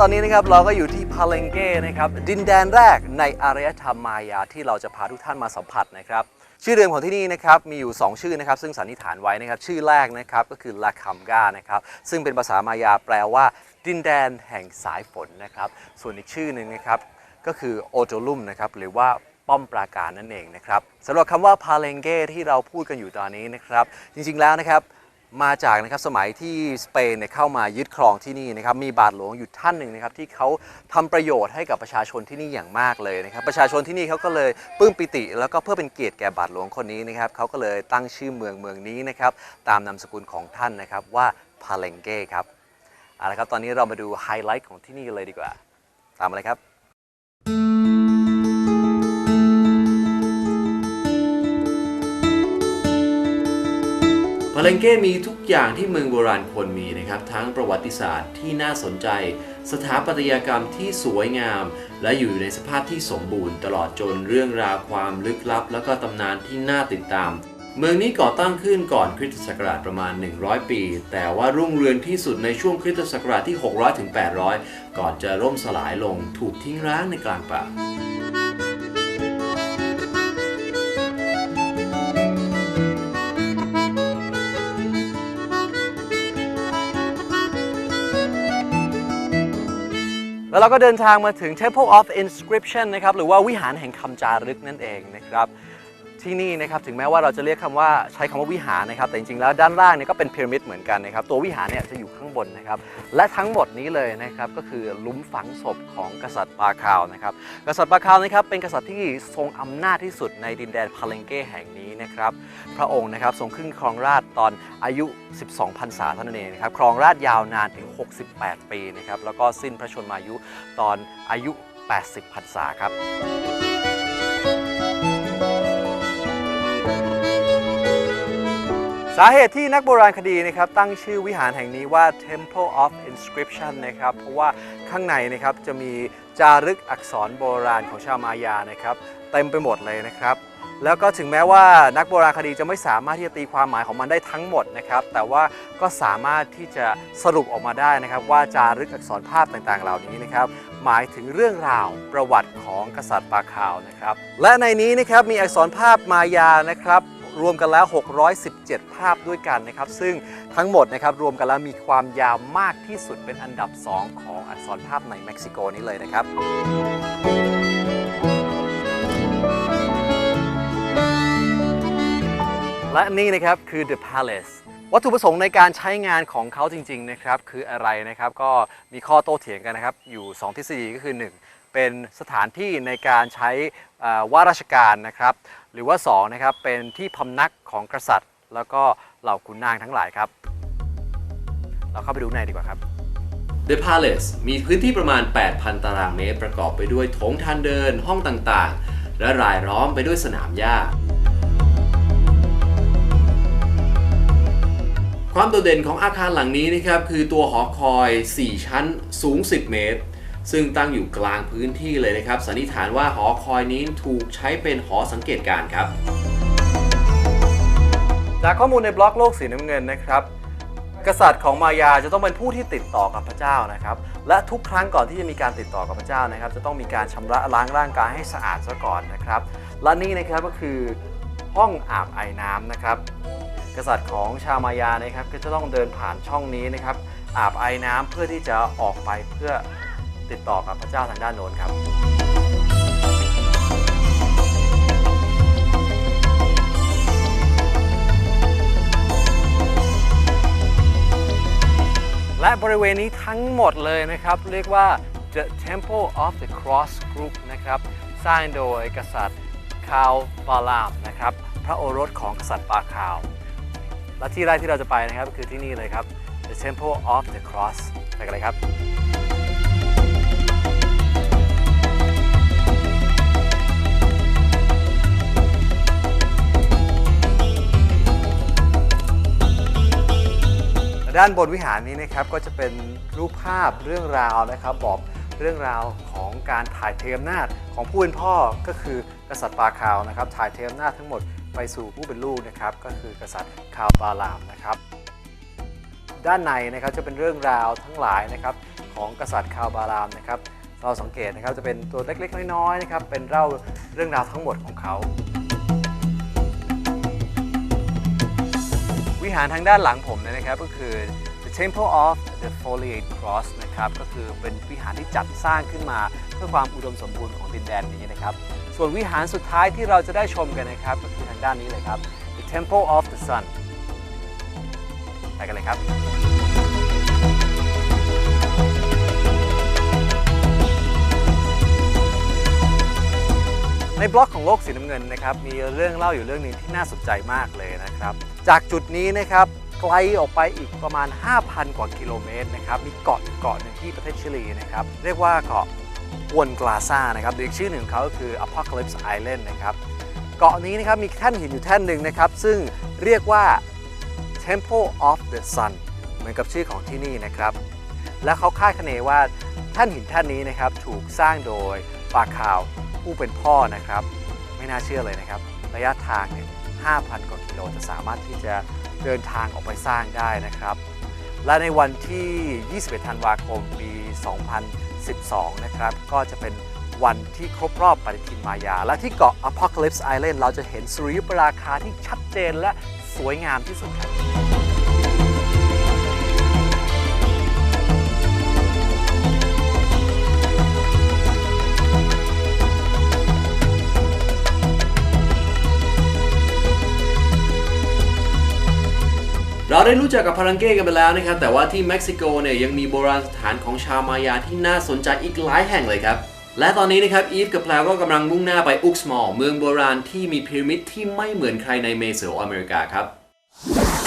ตอนนี้นะครับเราก็อยู่ที่พาเลงเก้นะครับดินแดนแรกในอารยธรรมมายาที่เราจะพาทุกท่านมาสัมผัสนะครับชื่อเดิมของที่นี่นะครับมีอยู่ 2 ชื่อนะครับซึ่งสันนิษฐานไว้นะครับชื่อแรกนะครับก็คือลาคัมกานะครับซึ่งเป็นภาษามายาแปลว่า ดินแดนแห่งสายฝนนะครับส่วนอีกชื่อหนึ่งนะครับก็คือโอโจลุมนะครับหรือว่าป้อมปราการนั่นเองนะครับสำหรับคำว่าพาเลงเก้ที่เราพูดกันอยู่ตอนนี้นะครับจริงๆแล้วนะครับ มาจากนะครับสมัยที่สเปนเนี่ยเข้ามายึดครองที่นี่นะครับมีบาทหลวงอยู่ท่านหนึ่งนะครับที่เขาทำประโยชน์ให้กับประชาชนที่นี่อย่างมากเลยนะครับประชาชนที่นี่เขาก็เลยปลื้มปิติ แล้วก็เพื่อเป็นเกียรติแก่บาทหลวงคนนี้นะครับเขาก็เลยตั้งชื่อเมืองเมืองนี้นะครับตามนามสกุลของท่านนะครับว่าพาเลงเก้ครับเอาละครับตอนนี้เรามาดูไฮไลท์ของที่นี่เลยดีกว่า ตามมาเลยครับ พาเลงเก้มีทุกอย่างที่เมืองโบราณควรมีนะครับ ทั้งประวัติศาสตร์ที่น่าสนใจ สถาปัตยกรรมที่สวยงาม และอยู่ในสภาพที่สมบูรณ์ตลอดจนเรื่องราวความลึกลับ แล้วก็ตำนานที่น่าติดตาม เมืองนี้ก่อตั้งขึ้นก่อนคริสตศักราชประมาณ 100 ปี แต่ว่ารุ่งเรืองที่สุดในช่วงคริสตศักราชที่ 600ถึง800 ก่อนจะร่มสลายลงถูกทิ้งร้างในกลางป่า แล้วเราก็เดินทางมาถึง Temple of Inscription นะครับ หรือว่าวิหารแห่งคำจารึกนั่นเองนะครับ ที่นี่นะครับถึงแม้ว่าเราจะเรียกคำว่าใช้คำว่าวิหารนะครับ แต่จริงๆแล้วด้านล่างเนี่ยก็เป็นพีระมิดเหมือนกันนะครับ ตัววิหารเนี่ยจะอยู่ข้างบนนะครับ และทั้งหมดนี้เลยนะครับก็คือลุมฝังศพของกษัตริย์ปาคาวนะครับ กษัตริย์ปาคาวนะครับเป็นกษัตริย์ที่ทรงอำนาจที่สุดในดินแดนพาเลงเก้แห่งนี้นะครับ พระองค์นะครับทรงขึ้นครองราชตอนอายุ 12พรรษาเท่านั้นเองนะครับ ครองราชย์ยาวนานถึง 68 ปีนะครับ แล้วก็สิ้นพระชนมายุตอนอายุ 80พรรษาครับ สาเหตุที่นักโบราณคดีนะครับตั้งชื่อวิหารแห่งนี้ว่า Temple of Inscription นะครับเพราะว่าข้างในนะครับจะมีจารึกอักษรโบราณของชาวมายานะครับเต็มไปหมดเลยนะครับแล้วก็ถึงแม้ว่านักโบราณคดีจะไม่สามารถที่จะตีความหมายของมันได้ทั้งหมดนะครับ แต่ว่าก็สามารถที่จะสรุปออกมาได้นะครับ ว่าจารึกอักษรภาพต่างๆ เหล่านี้นะครับ หมายถึงเรื่องราวประวัติของกษัตริย์ปาคาวนะครับ และในนี้นะครับมีอักษรภาพมายานะครับ รวมกันแล้ว 617 ภาพด้วยกันนะครับ ซึ่งทั้งหมดนะครับรวมกันแล้วมีความยาวมากที่สุดเป็นอันดับ 2 ของอักษรภาพในเม็กซิโกนี้เลยนะครับและนี่นะครับคือ The Palace วัตถุประสงค์ในการใช้งานของเขาจริง ๆ นะครับ คืออะไรนะครับก็มีข้อโต้เถียงกันนะครับ อยู่ 2 ทฤษฎีก็คือ 1 เป็นสถานที่ในการใช้ว่าราชการนะครับ หรือว่า2นะครับเป็นที่พำนักของกษัตริย์ แล้วก็เหล่าขุนนางทั้งหลายครับ เราเข้าไปดูในดีกว่าครับ The Palace มีพื้นที่ประมาณ 8,000 ตารางเมตร ประกอบไปด้วยโถงทางเดินห้องต่างๆ และรายล้อมไปด้วยสนามหญ้าความโดดเด่นของอาคารหลังนี้นะครับคือตัวหอคอย 4 ชั้นสูง 10 เมตร ซึ่งตั้งอยู่กลางพื้นที่เลยนะครับ สันนิษฐานว่าหอคอยนี้ถูกใช้เป็นหอสังเกตการณ์ครับ จากข้อมูลในบล็อกโลกสีน้ำเงินนะครับ กษัตริย์ของมายาจะต้องเป็นผู้ที่ติดต่อกับพระเจ้านะครับ และทุกครั้งก่อนที่จะมีการติดต่อกับพระเจ้านะครับ จะต้องมีการชำระล้างร่างกายให้สะอาดซะก่อนนะครับ และนี่นะครับก็คือห้องอาบไอน้ำนะครับ กษัตริย์ของชาวมายานะครับ ก็จะต้องเดินผ่านช่องนี้นะครับอาบไอน้ำเพื่อที่จะออกไปเพื่อ ติดต่อกับพระเจ้าทางด้านโน้นครับ และบริเวณนี้ทั้งหมดเลยนะครับ เรียกว่า The Temple of the Cross Group นะครับ สร้างโดยกษัตริย์คาวบาลามนะครับ พระโอรสของกษัตริย์ปาคาว และที่แรกที่เราจะไปนะครับ คือที่นี่เลยครับ The Temple of the Cross ไปกันเลยครับ ด้านบนวิหารนี้นะครับก็จะเป็นรูปภาพเรื่องราวนะครับบอกเรื่องราวของการถ่ายเทอำนาจของผู้เป็นพ่อก็คือกษัตริย์ปาคาวนะครับถ่ายเทอำนาจทั้งหมดไปสู่ผู้เป็นลูกนะครับก็คือกษัตริย์คาวปาลามนะครับด้านในนะครับจะเป็นเรื่องราวทั้งหลายนะครับของกษัตริย์คาวบารามนะครับเราสังเกตนะครับจะเป็นตัวเล็กๆ น้อยๆนะครับเป็นเล่าเรื่องราวทั้งหมดของเขา วิหารทางด้านหลังผมนะครับ ก็คือ the Temple of the Foliate Cross นะครับ ก็คือเป็นวิหารที่จัดสร้างขึ้นมา เพื่อความอุดมสมบูรณ์ของดินแดนนี้นะครับ ส่วนวิหารสุดท้ายที่เราจะได้ชมกันนะครับ ก็คือทางด้านนี้เลยครับ the Temple of the Sun ไปกันเลยครับในบล็อกของโลกสีน้ำเงินนะครับมีเรื่องเล่าอยู่เรื่องหนึงที่น่าสนใจมากเลยนะครับ จากจุดนี้นะครับไกลออกไปอีกประมาณ 5,000 กว่ากิโลเมตรนะครับมีเกาะอยู่เกาะหนึ่งที่ประเทศชิลีนะครับเรียกว่าเกาะวนกลาซานะครับหรืออีกชื่อหนึ่งของเขาก็คือ Apocalypse Island นะครับเกาะนี้นะครับมีแท่นหินอยู่แท่นหนึ่งนะครับ ซึ่งเรียกว่า Temple of the Sun เหมือนกับชื่อของที่นี่นะครับ และเขาคาดคะเนว่าแท่นหินแท่นนี้นะครับถูกสร้างโดยปาคาวผู้เป็นพ่อนะครับ ไม่น่าเชื่อเลยนะครับ ระยะทางเนี่ย 5,000 กว่ากิโลจะสามารถที่จะเดินทางออกไปสร้างได้นะครับ และในวันที่ 21 ธันวาคม ปี 2012 นะครับ ก็จะเป็นวันที่ครบรอบปฏิทินมายา และที่เกาะ Apocalypse Island เราจะเห็นสุริยุปราคาที่ชัดเจนและสวยงามที่สุดครับ ได้รู้จักกับพารังเก้กันไปแล้วนะครับ แต่ว่าที่เม็กซิโกเนี่ยยังมีโบราณสถานของชาวมายาที่น่าสนใจอีกหลายแห่งเลยครับ และตอนนี้นะครับอีฟกับแพลวก็กำลังมุ่งหน้าไปอุกสมอลเมืองโบราณที่มีพีระมิดที่ไม่เหมือนใครในเมโสอเมริกาครับ